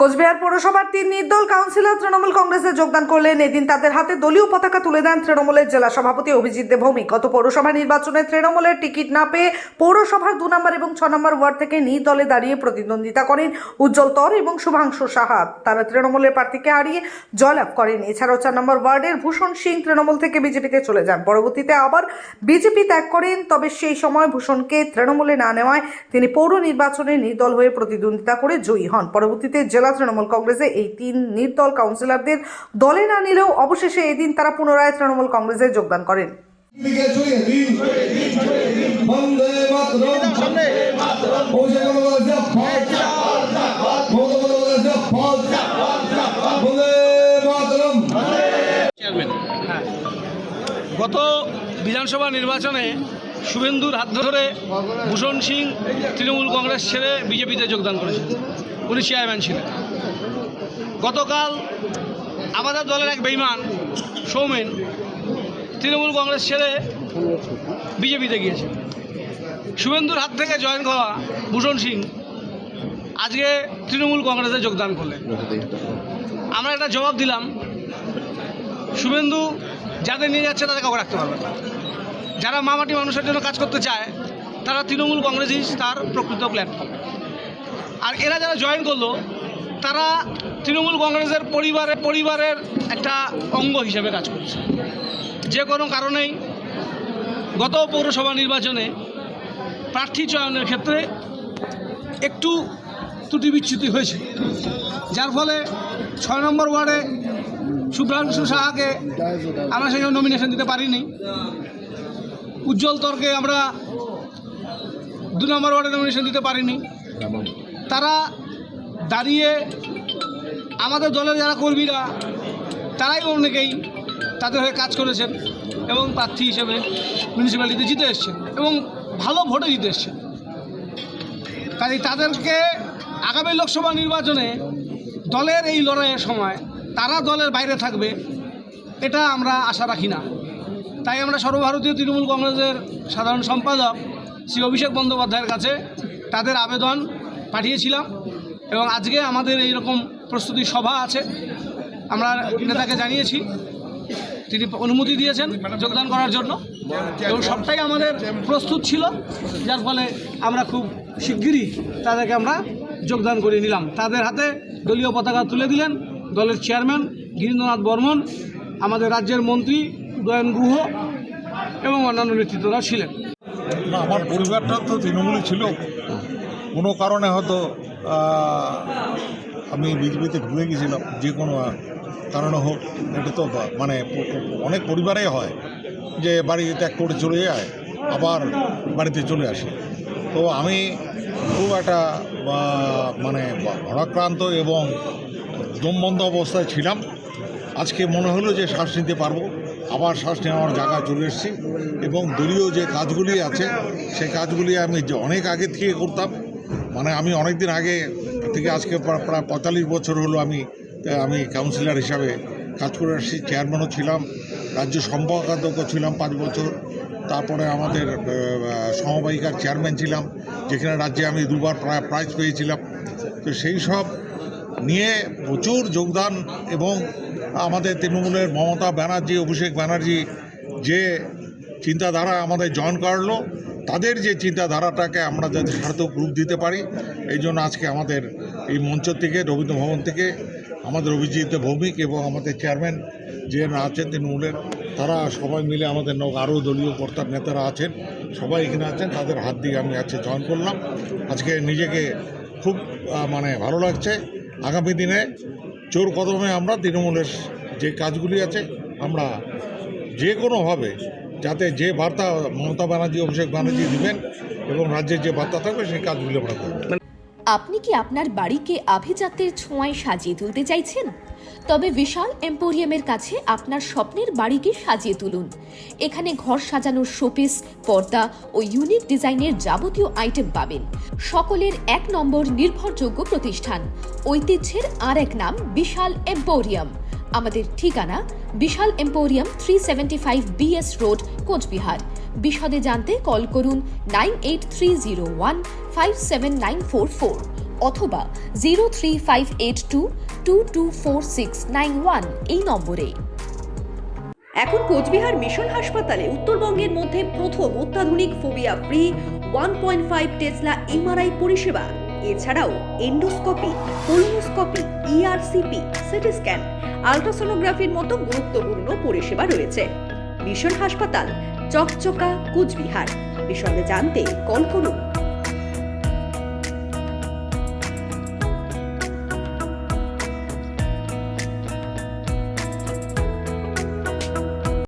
কোচবিহার পৌরসভার তিন নির্দল কাউন্সিলর তৃণমূল কংগ্রেসে যোগদান করলেন এদিন তাদের হাতে দলীয় পতাকা তুলে দেন তৃণমূলের জেলা সভাপতি অভিজিৎ দেবভৌমিক গত পৌরসভা নির্বাচনে তৃণমূলের টিকিট না পেয়ে পৌরসভার দু নম্বর এবং ছ নম্বর ওয়ার্ড থেকে নির্দলে দাঁড়িয়ে প্রতিদ্বন্দ্বিতা করেন উজ্জ্বল তর এবং শুভাংশু সাহা। তারা তৃণমূলের প্রার্থীকে হারিয়ে জয়লাভ করেন। এছাড়াও চার নম্বর ওয়ার্ডের ভূষণ সিং তৃণমূল থেকে বিজেপিতে চলে যান। পরবর্তীতে আবার বিজেপি ত্যাগ করেন, তবে সেই সময় ভূষণকে তৃণমূলে না নেওয়ায় তিনি পৌর নির্বাচনে নির্দল হয়ে প্রতিদ্বন্দ্বিতা করে জয়ী হন। পরবর্তীতে জেলা তৃণমূল কংগ্রেসে এই তিন নির্দল কাউন্সিলরদের দলে না নিলেও অবশেষে এদিন তারা পুনরায় তৃণমূল কংগ্রেসে যোগদান করেন। গত বিধানসভা নির্বাচনে শুভেন্দুর হাত ধরে ভূষণ সিং তৃণমূল কংগ্রেস ছেড়ে বিজেপিতে যোগদান করেছেন। উনি চেয়ারম্যান ছিলেন। গতকাল আমাদের দলের এক বেইমান, সৌমেন, তৃণমূল কংগ্রেস ছেড়ে বিজেপিতে গিয়েছে। শুভেন্দুর হাত থেকে জয়েন করা ভূষণ সিং আজকে তৃণমূল কংগ্রেসে যোগদান করলেন। আমরা একটা জবাব দিলাম, শুভেন্দু যাদের নিয়ে যাচ্ছে তাদের কাউকে রাখতে পারবে না। যারা মামাটি মানুষের জন্য কাজ করতে চায়, তারা তৃণমূল কংগ্রেসই তার প্রকৃত প্ল্যাটফর্ম আর এরা যারা জয়েন করল, তারা তৃণমূল কংগ্রেসের পরিবারে, পরিবারের একটা অঙ্গ হিসেবে কাজ করছে। যে কোনো কারণেই গত পৌরসভা নির্বাচনে প্রার্থী চয়নের ক্ষেত্রে একটু ত্রুটি বিচ্যুতি হয়েছে। যার ফলে ছয় নম্বর ওয়ার্ডে শুভ্রাংশু সাহাকে আমরা সেই নমিনেশন দিতে পারিনি। উজ্জ্বল তর্কে আমরা দু নম্বর ওয়ার্ডে নমিনেশন দিতে পারিনি। তারা দাঁড়িয়ে আমাদের দলের যারা কর্মীরা, তারাই অনেকেই তাদের হয়ে কাজ করেছেন এবং প্রার্থী হিসেবে মিউনিসিপ্যালিটিতে জিতে এসছেন এবং ভালো ভোটে জিতে এসছেন। কাজে তাদেরকে আগামী লোকসভা নির্বাচনে দলের এই লড়াইয়ের সময় তারা দলের বাইরে থাকবে, এটা আমরা আশা রাখি না। তাই আমরা সর্বভারতীয় তৃণমূল কংগ্রেসের সাধারণ সম্পাদক শ্রী অভিষেক বন্দ্যোপাধ্যায়ের কাছে তাদের আবেদন পাঠিয়েছিলাম এবং আজকে আমাদের এই রকম প্রস্তুতি সভা আছে। আমরা নেতাকে জানিয়েছি, তিনি অনুমতি দিয়েছেন যোগদান করার জন্য। এবং সবটাই আমাদের প্রস্তুত ছিল, যার ফলে আমরা খুব শিগগিরই তাদেরকে আমরা যোগদান করে নিলাম। তাদের হাতে দলীয় পতাকা তুলে দিলেন দলের চেয়ারম্যান গিরীন্দ্রনাথ বর্মন, আমাদের রাজ্যের মন্ত্রী উদয়ন গুহ এবং অন্যান্য নেতৃত্বরা ছিলেন। আমার পরিবারটা তো তৃণমূলে ছিল। কোনো কারণে হয়তো আমি বিজেপিতে ঢুকে গেছিলাম, যে কোনো কারণে হোক, এটা তো মানে অনেক পরিবারে হয়, যে বাড়ি ত্যাগ করে চলে যায়, আবার বাড়িতে চলে আসে। তো আমি খুব একটা মানে ভারাক্রান্ত এবং দমবন্ধ অবস্থায় ছিলাম। আজকে মনে হলো যে শ্বাস নিতে পারব, আবার শ্বাস নেওয়ার জায়গায় চলে এসেছি এবং দলীয় যে কাজগুলি আছে, সেই কাজগুলি আমি অনেক আগে থেকে করতাম মানে আমি অনেক দিন আগে, থেকে আজকে প্রা- প্রায় পঁয়তাল্লিশ বছর হলো আমি আমি কাউন্সিলর হিসাবে কাজ করে আসছি চেয়ারম্যানও ছিলাম, রাজ্য সম্পাদকও ছিলাম পাঁচ বছর, তারপরে আমাদের সমবায়িকার চেয়ারম্যান ছিলাম, যেখানে রাজ্যে আমি দুবার প্রায় প্রাইজ পেয়েছিলাম। তো সেই সব নিয়ে প্রচুর যোগদান এবং আমাদের তৃণমূলের মমতা ব্যানার্জি, অভিষেক ব্যানার্জি যে চিন্তাধারা আমাদের জয়েন করল তাদের যে চিন্তাধারাটাকে আমরা যাতে সার্থক রূপ দিতে পারি, এই জন্য আজকে আমাদের এই মঞ্চ থেকে, রবীন্দ্র ভবন থেকে আমাদের অভিজিৎ ভৌমিক এবং আমাদের চেয়ারম্যান যে আছেন তৃণমূলের তারা সবাই মিলে আমাদের নৌ আরও দলীয় কর্তার নেতারা আছেন, সবাই এখানে আছেন, তাদের হাত দিয়ে আমি আজকে জয়েন করলাম। আজকে নিজেকে খুব মানে ভালো লাগছে। আগামী দিনে চোর কদমে আমরা তৃণমূলের যে কাজগুলি আছে, আমরা যে কোনোভাবে যাতে যে বার্তা মমতা ব্যানার্জি, অভিষেক ব্যানার্জি দিবেন এবং রাজ্যের যে বার্তা থাকবে, সেই কাজগুলি আমরা করব। আপনি কি আপনার বাড়িকে আভিজাত্যের ছোঁয়ায় সাজিয়ে তুলতে চাইছেন? তবে বিশাল এম্পোরিয়ামের কাছে আপনার স্বপ্নের বাড়িকে সাজিয়ে তুলুন। এখানে ঘর সাজানোর শোপিস, পর্দা ও ইউনিক ডিজাইনের যাবতীয় আইটেম পাবেন। সকলের এক নম্বর নির্ভরযোগ্য প্রতিষ্ঠান। ঐতিহ্যের আর এক নাম বিশাল এম্পোরিয়াম। আমাদের ঠিকানা Bishal emporium three seventy five BS road Coochbehar. বিশদে জানতে কল করুন nine eight three zero one five seven nine four four অথবা zero three five eight two two two four six nine one এই নম্বরে। এখন Cooch Behar mission হাসপাতালে উত্তরবঙ্গের মধ্যে প্রথম অত্যাধুনিক phobia free one point five tesla MRI পরিষেবা। এছাড়াও endoscopy colonoscopy ERCP CT scan আলট্রাসোনোগ্রাফির মতো গুরুত্বপূর্ণ পরিষেবা রয়েছে। মিশন হাসপাতাল, চকচকা, কুচবিহার। বিষয়ে জানতে কল করুন।